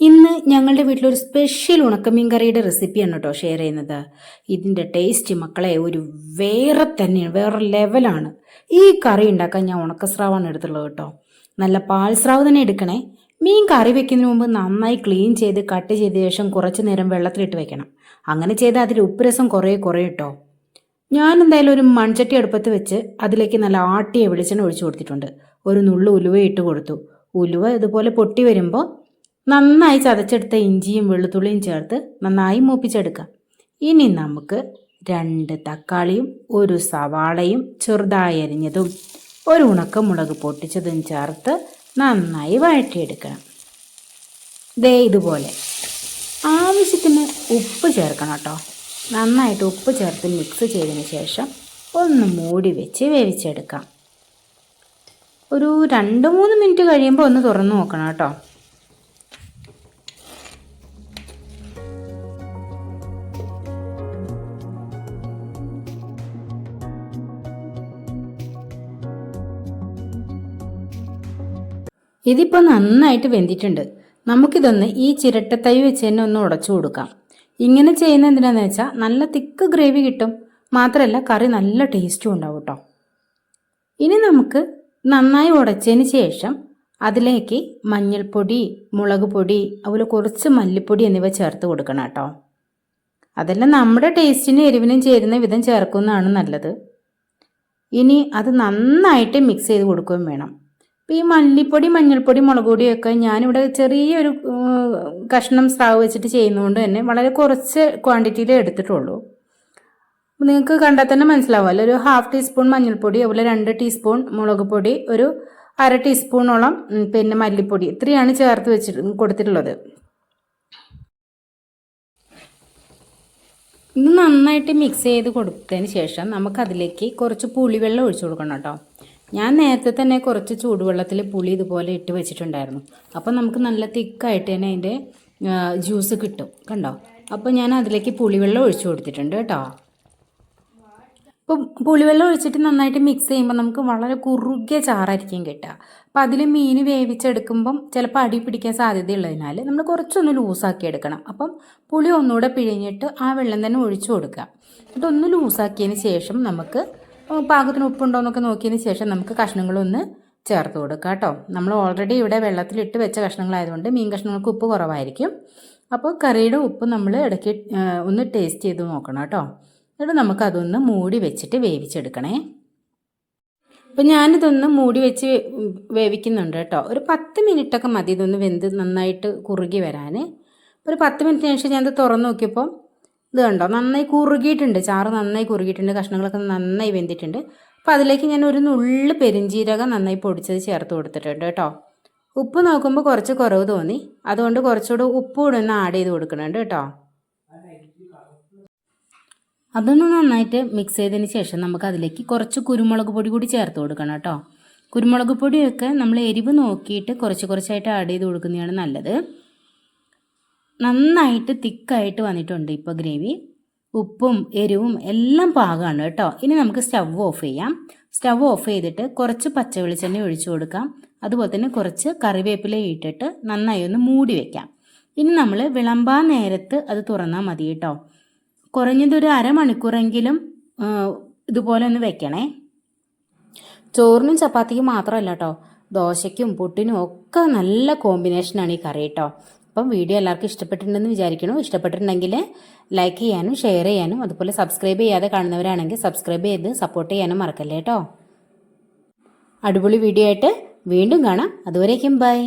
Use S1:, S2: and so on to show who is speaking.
S1: ഇന്ന് ഞങ്ങളുടെ വീട്ടിലൊരു സ്പെഷ്യൽ ഉണക്കമീൻ കറിയുടെ റെസിപ്പിയാണ് കേട്ടോ ഷെയർ ചെയ്യുന്നത്. ഇതിന്റെ ടേസ്റ്റ് മക്കളെ ഒരു വേറെ തന്നെയാണ് വേറെ ലെവലാണ് ഈ കറി ഉണ്ടാക്കാൻ ഞാൻ ഉണക്കസ്രാവാണ് എടുത്തുള്ളത് കേട്ടോ നല്ല പാൽസ്രാവ് തന്നെ എടുക്കണേ. മീൻ കറി വെക്കുന്നതിന് മുമ്പ് നന്നായി ക്ലീൻ ചെയ്ത് കട്ട് ചെയ്ത ശേഷം കുറച്ച് നേരം വെള്ളത്തിലിട്ട് വെക്കണം. അങ്ങനെ ചെയ്താൽ അതിൽ ഉപ്പുരസം കുറേ കുറേ കേട്ടോ ഞാൻ എന്തായാലും ഒരു മൺചട്ടി അടുപ്പത്ത് വെച്ച് അതിലേക്ക് നല്ല ആട്ടിയ വെളിച്ചെണ്ണ ഒഴിച്ചു കൊടുത്തിട്ടുണ്ട്. ഒരു നുള്ളു ഉലുവ ഇട്ട് കൊടുത്തു. ഉലുവ ഇതുപോലെ പൊട്ടി വരുമ്പോൾ നന്നായി ചതച്ചെടുത്ത ഇഞ്ചിയും വെളുത്തുള്ളിയും ചേർത്ത് നന്നായി മൂപ്പിച്ചെടുക്കാം. ഇനി നമുക്ക് രണ്ട് തക്കാളിയും ഒരു സവാളയും ചെറുതായി അരിഞ്ഞതും ഒരു ഉണക്കമുളക് പൊട്ടിച്ചതും ചേർത്ത് നന്നായി വഴറ്റിയെടുക്കണം. ദേ ഇതുപോലെ. ആവശ്യത്തിന് ഉപ്പ് ചേർക്കണം കേട്ടോ. നന്നായിട്ട് ഉപ്പ് ചേർത്ത് മിക്സ് ചെയ്തതിന് ശേഷം ഒന്ന് മൂടി വെച്ച് വേവിച്ചെടുക്കാം. ഒരു രണ്ട് മൂന്ന് മിനിറ്റ് കഴിയുമ്പോൾ ഒന്ന് തുറന്നു നോക്കണം കേട്ടോ. ഇതിപ്പോൾ നന്നായിട്ട് വെന്തിട്ടുണ്ട്. നമുക്കിതൊന്ന് ഈ ചിരട്ടത്തൈ വെച്ച് തന്നെ ഒന്ന് ഉടച്ചു കൊടുക്കാം. ഇങ്ങനെ ചെയ്യുന്ന എന്തിനാന്ന് വെച്ചാൽ നല്ല തിക്ക് ഗ്രേവി കിട്ടും. മാത്രമല്ല കറി നല്ല ടേസ്റ്റും ഉണ്ടാവും കേട്ടോ ഇനി നമുക്ക് നന്നായി ഉടച്ചതിന് ശേഷം അതിലേക്ക് മഞ്ഞൾപ്പൊടി മുളക് പൊടി അതുപോലെ കുറച്ച് മല്ലിപ്പൊടി എന്നിവ ചേർത്ത് കൊടുക്കണം കേട്ടോ അതെല്ലാം നമ്മുടെ ടേസ്റ്റിനും എരിവിനും ചേരുന്ന വിധം ചേർക്കുന്നതാണ് നല്ലത്. ഇനി അത് നന്നായിട്ട് മിക്സ് ചെയ്ത് കൊടുക്കുകയും വേണം. ഈ മല്ലിപ്പൊടി മഞ്ഞൾപ്പൊടി മുളക് പൊടിയൊക്കെ ഞാനിവിടെ ചെറിയൊരു കഷ്ണം സ്രാവ് വെച്ചിട്ട് ചെയ്യുന്നതുകൊണ്ട് തന്നെ വളരെ കുറച്ച് ക്വാണ്ടിറ്റിയിലേ എടുത്തിട്ടുള്ളൂ. നിങ്ങൾക്ക് കണ്ടാൽ തന്നെ മനസ്സിലാവുമല്ലോ ഒരു ഹാഫ് ടീസ്പൂൺ മഞ്ഞൾപ്പൊടി അതുപോലെ രണ്ട് ടീസ്പൂൺ മുളക് പൊടി ഒരു അര ടീസ്പൂണോളം പിന്നെ മല്ലിപ്പൊടി. ഇത്രയാണ് ചേർത്ത് വെച്ചിട്ട് കൊടുത്തിട്ടുള്ളത്. ഇത് നന്നായിട്ട് മിക്സ് ചെയ്ത് കൊടുത്തതിന് ശേഷം നമുക്കതിലേക്ക് കുറച്ച് പുളിവെള്ളം ഒഴിച്ചു കൊടുക്കണം കേട്ടോ. ഞാൻ നേരത്തെ തന്നെ കുറച്ച് ചൂടുവെള്ളത്തിൽ പുളി ഇതുപോലെ ഇട്ട് വെച്ചിട്ടുണ്ടായിരുന്നു. അപ്പോൾ നമുക്ക് നല്ല തിക്കായിട്ട് തന്നെ അതിന്റെ ജ്യൂസ് കിട്ടും. കണ്ടോ? അപ്പോൾ ഞാൻ അതിലേക്ക് പുളിവെള്ളം ഒഴിച്ചു കൊടുത്തിട്ടുണ്ട് കേട്ടോ. അപ്പോൾ പുളിവെള്ളം ഒഴിച്ചിട്ട് നന്നായിട്ട് മിക്സ് ചെയ്യുമ്പോൾ നമുക്ക് വളരെ കുറുകിയ ചാറായിരിക്കും കിട്ടുക. അപ്പോൾ അതിൽ മീൻ വേവിച്ചെടുക്കുമ്പം ചിലപ്പോൾ അടി പിടിക്കാൻ സാധ്യതയുള്ളതിനാൽ നമ്മൾ കുറച്ചൊന്ന് ലൂസാക്കി എടുക്കണം. അപ്പം പുളി ഒന്നുകൂടെ പിഴിഞ്ഞിട്ട് ആ വെള്ളം തന്നെ ഒഴിച്ചു കൊടുക്കുക. എന്നിട്ട് ഒന്ന് ലൂസാക്കിയതിന് ശേഷം നമുക്ക് പാകത്തിന് ഉപ്പുണ്ടോ എന്നൊക്കെ നോക്കിയതിന് ശേഷം നമുക്ക് കഷ്ണങ്ങളൊന്ന് ചേർത്ത് കൊടുക്കുക കേട്ടോ. നമ്മൾ ഓൾറെഡി ഇവിടെ വെള്ളത്തിലിട്ട് വെച്ച കഷ്ണങ്ങളായതുകൊണ്ട് മീൻ കഷ്ണങ്ങൾക്ക് ഉപ്പ് കുറവായിരിക്കും. അപ്പോൾ കറിയുടെ ഉപ്പ് നമ്മൾ ഇടയ്ക്ക് ഒന്ന് ടേസ്റ്റ് ചെയ്ത് നോക്കണം കേട്ടോ. എന്നിട്ട് നമുക്കതൊന്ന് മൂടി വെച്ചിട്ട് വേവിച്ചെടുക്കണേ. അപ്പം ഞാനിതൊന്ന് മൂടി വെച്ച് വേവിക്കുന്നുണ്ട് കേട്ടോ. ഒരു പത്ത് മിനിറ്റൊക്കെ മതി ഇതൊന്ന് വെന്ത് നന്നായിട്ട് കുറുകി വരാൻ ഒരു പത്ത് മിനിറ്റിന് ശേഷം ഞാനത് തുറന്നു നോക്കിയപ്പോൾ ഇത് കണ്ടോ? നന്നായി കുറുകിയിട്ടുണ്ട്. ചാറ് നന്നായി കുറുകിയിട്ടുണ്ട്. കഷ്ണങ്ങളൊക്കെ നന്നായി വെന്തിട്ടുണ്ട്. അപ്പോൾ അതിലേക്ക് ഞാൻ ഒരു നുള്ളു പെരിഞ്ചീരകം നന്നായി പൊടിച്ചത് ചേർത്ത് കൊടുത്തിട്ടുണ്ട് കേട്ടോ. ഉപ്പ് നോക്കുമ്പോൾ കുറച്ച് കുറവ് തോന്നി. അതുകൊണ്ട് കുറച്ചുകൂടെ ഉപ്പ് കൂടെ ഒന്ന് ആഡ് ചെയ്ത് കൊടുക്കുന്നുണ്ട് കേട്ടോ. അതൊന്ന് നന്നായിട്ട് മിക്സ് ചെയ്തതിന് ശേഷം നമുക്ക് അതിലേക്ക് കുറച്ച് കുരുമുളക് പൊടി കൂടി ചേർത്ത് കൊടുക്കണം കേട്ടോ. കുരുമുളക് പൊടിയൊക്കെ നമ്മൾ എരിവ് നോക്കിയിട്ട് കുറച്ച് കുറച്ചായിട്ട് ആഡ് ചെയ്ത് കൊടുക്കുന്നതാണ് നല്ലത്. നന്നായിട്ട് തിക്കായിട്ട് വന്നിട്ടുണ്ട് ഇപ്പോൾ ഗ്രേവി. ഉപ്പും എരിവും എല്ലാം പാകമാണ് കേട്ടോ. ഇനി നമുക്ക് സ്റ്റവ് ഓഫ് ചെയ്യാം. സ്റ്റവ് ഓഫ് ചെയ്തിട്ട് കുറച്ച് പച്ച വെളിച്ചെണ്ണ ഒഴിച്ചു കൊടുക്കാം. അതുപോലെ തന്നെ കുറച്ച് കറിവേപ്പില ഇട്ടിട്ട് നന്നായി ഒന്ന് മൂടി വെക്കാം. ഇനി നമ്മൾ വിളമ്പാൻ നേരത്ത് അത് തുറന്നാൽ മതി കേട്ടോ. കുറഞ്ഞതൊരു അരമണിക്കൂറെങ്കിലും ഇതുപോലെ ഒന്ന് വെക്കണേ. ചോറിനും ചപ്പാത്തിക്കും മാത്രമല്ല കേട്ടോ. ദോശയ്ക്കും പുട്ടിനും ഒക്കെ നല്ല കോമ്പിനേഷനാണ് ഈ കറി കേട്ടോ. അപ്പം വീഡിയോ എല്ലാവർക്കും ഇഷ്ടപ്പെട്ടിട്ടുണ്ടെന്ന് വിചാരിക്കണം ഇഷ്ടപ്പെട്ടിട്ടുണ്ടെങ്കിൽ ലൈക്ക് ചെയ്യാനും ഷെയർ ചെയ്യാനും അതുപോലെ സബ്സ്ക്രൈബ് ചെയ്യാതെ കാണുന്നവരാണെങ്കിൽ സബ്സ്ക്രൈബ് ചെയ്ത് സപ്പോർട്ട് ചെയ്യാനും മറക്കല്ലേ കേട്ടോ അടിപൊളി വീഡിയോ ആയിട്ട് വീണ്ടും കാണാം. അതുവരേക്കും ബൈ